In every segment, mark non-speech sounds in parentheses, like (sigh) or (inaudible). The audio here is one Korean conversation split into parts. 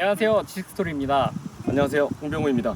안녕하세요. 지식스토리입니다. 안녕하세요. 홍병우입니다.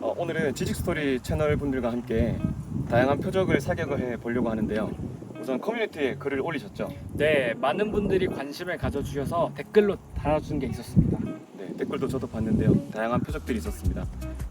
어, 오늘은 지식스토리 채널 분들과 함께 다양한 표적을 사격을 해 보려고 하는데요. 우선 커뮤니티에 글을 올리셨죠? 네 많은 분들이 관심을 가져주셔서 댓글로 달아준 게 있었습니다. 네, 댓글도 저도 봤는데요. 다양한 표적들이 있었습니다.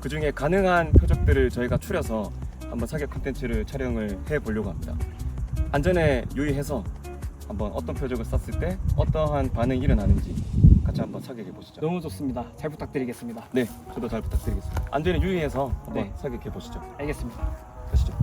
그 중에 가능한 표적들을 저희가 추려서 한번 사격 콘텐츠를 촬영을 해 보려고 합니다. 안전에 유의해서 한번 어떤 표적을 쐈을 때 어떠한 반응이 일어나는지 같이 한번 사격해 보시죠 너무 좋습니다 잘 부탁드리겠습니다 네 저도 잘 부탁드리겠습니다 안전에 유의해서 한번 네. 사격해 보시죠 알겠습니다 가시죠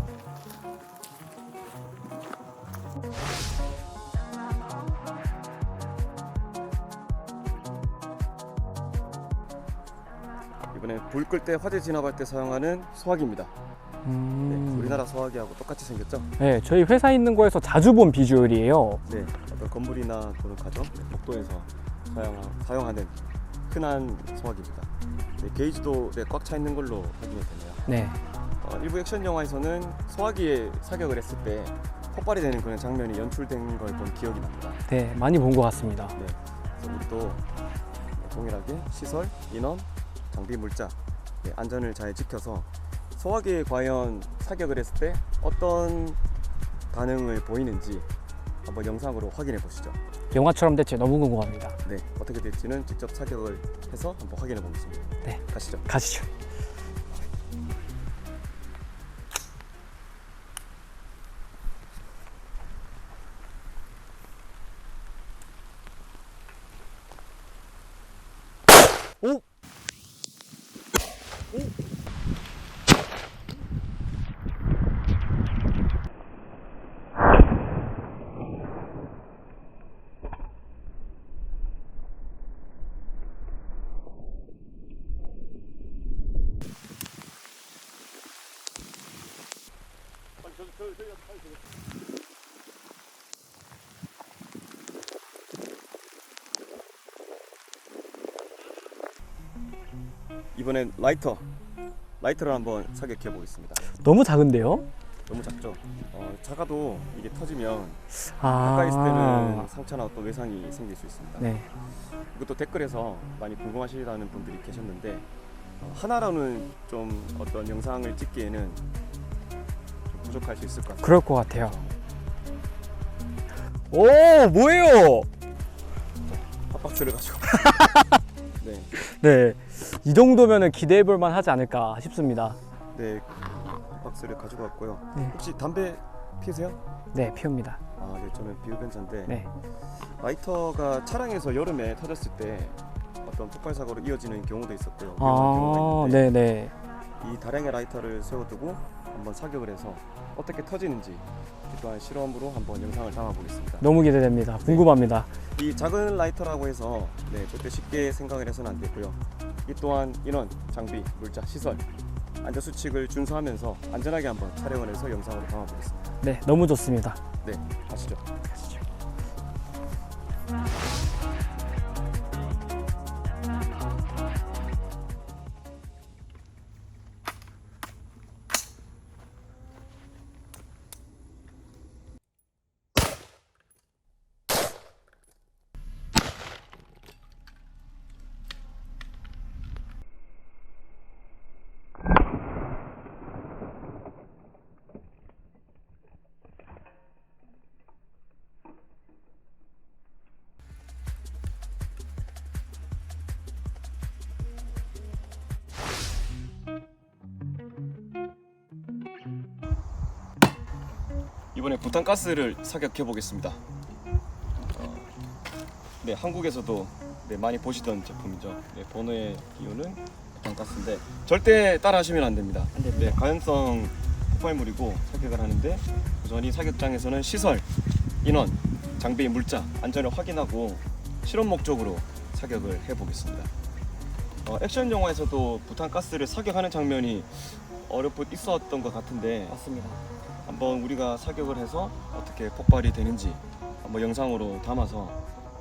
이번에 불 끌 때 화재 진압할 때 사용하는 소화기입니다. 네, 음... 우리나라 소화기하고 똑같이 생겼죠? 네, 저희 회사에 있는 거에서 자주 본 비주얼이에요. 네, 어떤 건물이나 또는 가정, 네, 복도에서 사용, 사용 하는 흔한 소화기입니다. 네, 게이지도 네, 꽉차 있는 걸로 확인이 되네요. 네. 어, 일부 액션 영화에서는 소화기에 사격을 했을 때 폭발이 되는 그런 장면이 연출된 걸 본 기억이 납니다. 네, 많이 본 것 같습니다. 네, 그래서 우리도 동일하게 시설, 인원, 장비, 물자 네, 안전을 잘 지켜서 소화기에 과연 사격을 했을 때 어떤 반응을 보이는지 한번 영상으로 확인해 보시죠. 영화처럼 대체 너무 궁금합니다. 네, 어떻게 될지는 직접 사격을 해서 한번 확인해 보겠습니다. 네. 가시죠. 가시죠. 오! 이번엔 라이터, 라이터를 한번 사격해 보겠습니다. 너무 작은데요? 너무 작죠? 어, 작아도 이게 터지면 아. 가까이 있을 때는 상처나 어떤 외상이 생길 수 있습니다. 네. 이것도 댓글에서 많이 궁금하시다는 분들이 계셨는데 어, 하나로는 좀 어떤 영상을 찍기에는 좀 부족할 수 있을 것 같아요. 그럴 것 같아요. 오, 뭐예요? 핫박스를 가지고. (laughs) 네, 네. 이 정도면은 기대해 볼 만하지 않을까 싶습니다. 네, 핫박스를 가지고 왔고요. 네. 혹시 담배 피우세요? 네, 피웁니다. 아, 네, 저는 비흡연자인데 네. 라이터가 차량에서 여름에 터졌을 때 어떤 폭발 사고로 이어지는 경우도 있었고요. 아, 네, 네. 이 다량의 라이터를 세워두고 한번 사격을 해서 어떻게 터지는지 이 또한 실험으로 한번 영상을 담아보겠습니다. 너무 기대됩니다. 궁금합니다. 이 작은 라이터라고 해서 네, 절대 쉽게 생각을 해서는 안 되고요. 이 또한 인원, 장비, 물자, 시설, 안전 수칙을 준수하면서 안전하게 한번 촬영을 해서 영상으로 담아보겠습니다. 네, 너무 좋습니다. 네, 가시죠. 가시죠. 부탄가스를 사격해 보겠습니다. 어, 네, 한국에서도 네, 많이 보시던 제품이죠. 네, 번호의 기호는 부탄가스인데 절대 따라하시면 안 됩니다. 안 됩니다. 네, 가연성 폭발물이고 사격을 하는데 우선 이 사격장에서는 시설, 인원, 장비, 물자, 안전을 확인하고 실험 목적으로 사격을 해 보겠습니다. 어, 액션 영화에서도 부탄가스를 사격하는 장면이 어렴풋 있었던 것 같은데 맞습니다 한번 우리가 사격을 해서 어떻게 폭발이 되는지 한번 영상으로 담아서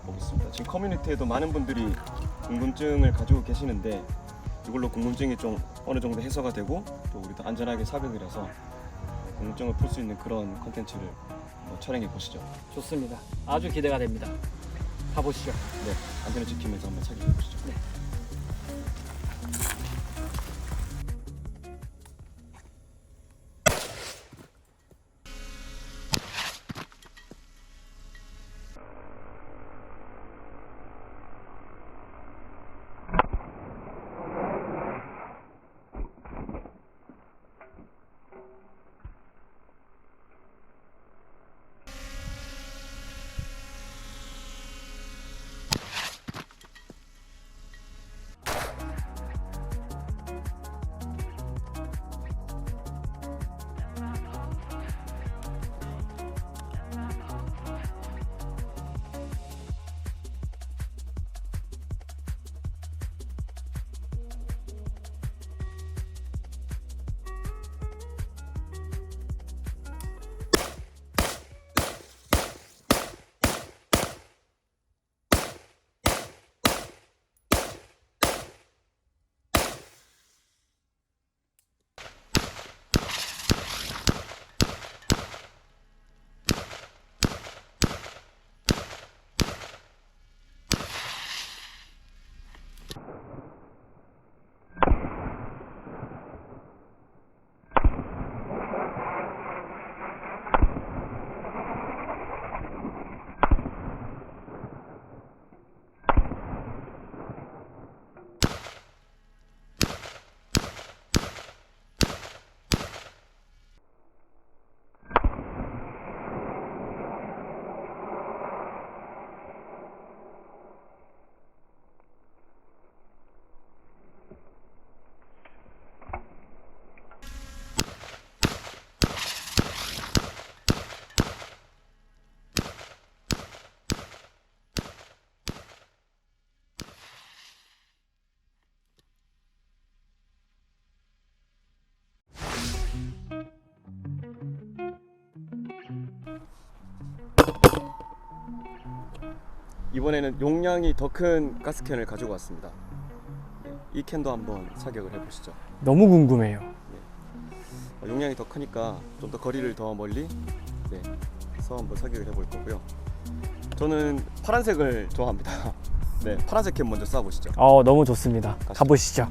보겠습니다. 지금 커뮤니티에도 많은 분들이 궁금증을 가지고 계시는데 이걸로 궁금증이 좀 어느 정도 해소가 되고 또 우리도 안전하게 사격을 해서 궁금증을 풀 수 있는 그런 컨텐츠를 촬영해 보시죠. 좋습니다 아주 기대가 됩니다 가보시죠. 네, 안전을 지키면서 한번 사격해 보시죠. 네. 이번에는 용량이 더 큰 가스캔을 가지고 왔습니다. 네, 이 캔도 한번 사격을 해보시죠. 너무 궁금해요. 어, 용량이 더 크니까 좀 더 거리를 더 멀리 네, 서 한번 사격을 해볼 거고요. 저는 파란색을 좋아합니다. (laughs) 네, 파란색 캔 먼저 쏴보시죠. 어, 너무 좋습니다. 가보시죠.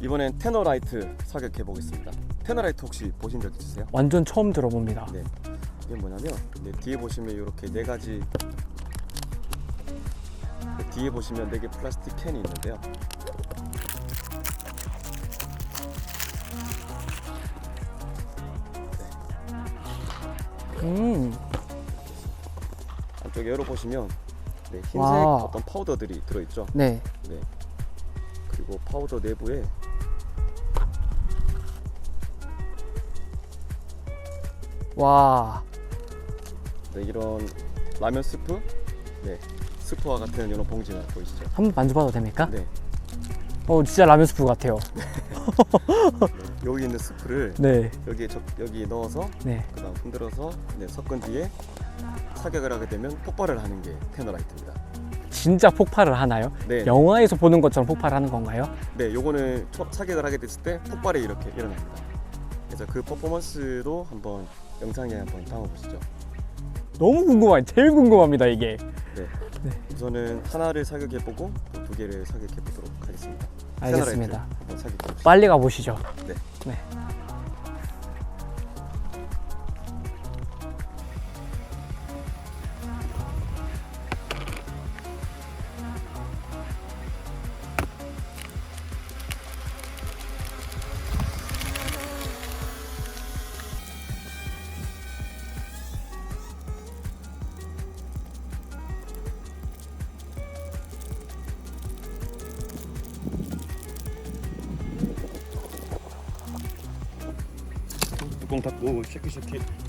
이번엔 테너라이트 사격해 보겠습니다. 테너라이트 혹시 보신 적 있으세요? 완전 처음 들어봅니다. 네. 이게 뭐냐면 네, 뒤에 보시면 이렇게 네 가지 네, 뒤에 보시면 네개 플라스틱 캔이 있는데요. 음, 안쪽에 열어 보시면 네, 흰색 와. 어떤 파우더들이 들어있죠. 네. 네. 그리고 파우더 내부에 와, 네, 이런 라면 스프, 네, 스프와 같은 이런 봉지가 보이시죠? 한번 만져봐도 됩니까? 네. 어, 진짜 라면 스프 같아요. (laughs) 여기 있는 스프를 네, 여기에 저, 여기 넣어서 네. 그다음 흔들어서 네, 섞은 뒤에 사격을 하게 되면 폭발을 하는 게 테너라이트입니다. 진짜 폭발을 하나요? 네, 영화에서 보는 것처럼 폭발하는 건가요? 네, 요거는 초- 사격을 하게 됐을 때 폭발이 이렇게 일어납니다. 그래서 그 퍼포먼스도 한번 영상에 한번 담아보시죠. 너무 궁금해요. 제일 궁금합니다, 이게. 우선은 하나를 사격해보고 또두 개를 사격해보도록 하겠습니다. 알겠습니다. 사격해보시죠. 빨리 가보시죠. 네. 네. 닫고 쉐키 쉐키 해야 되거든요.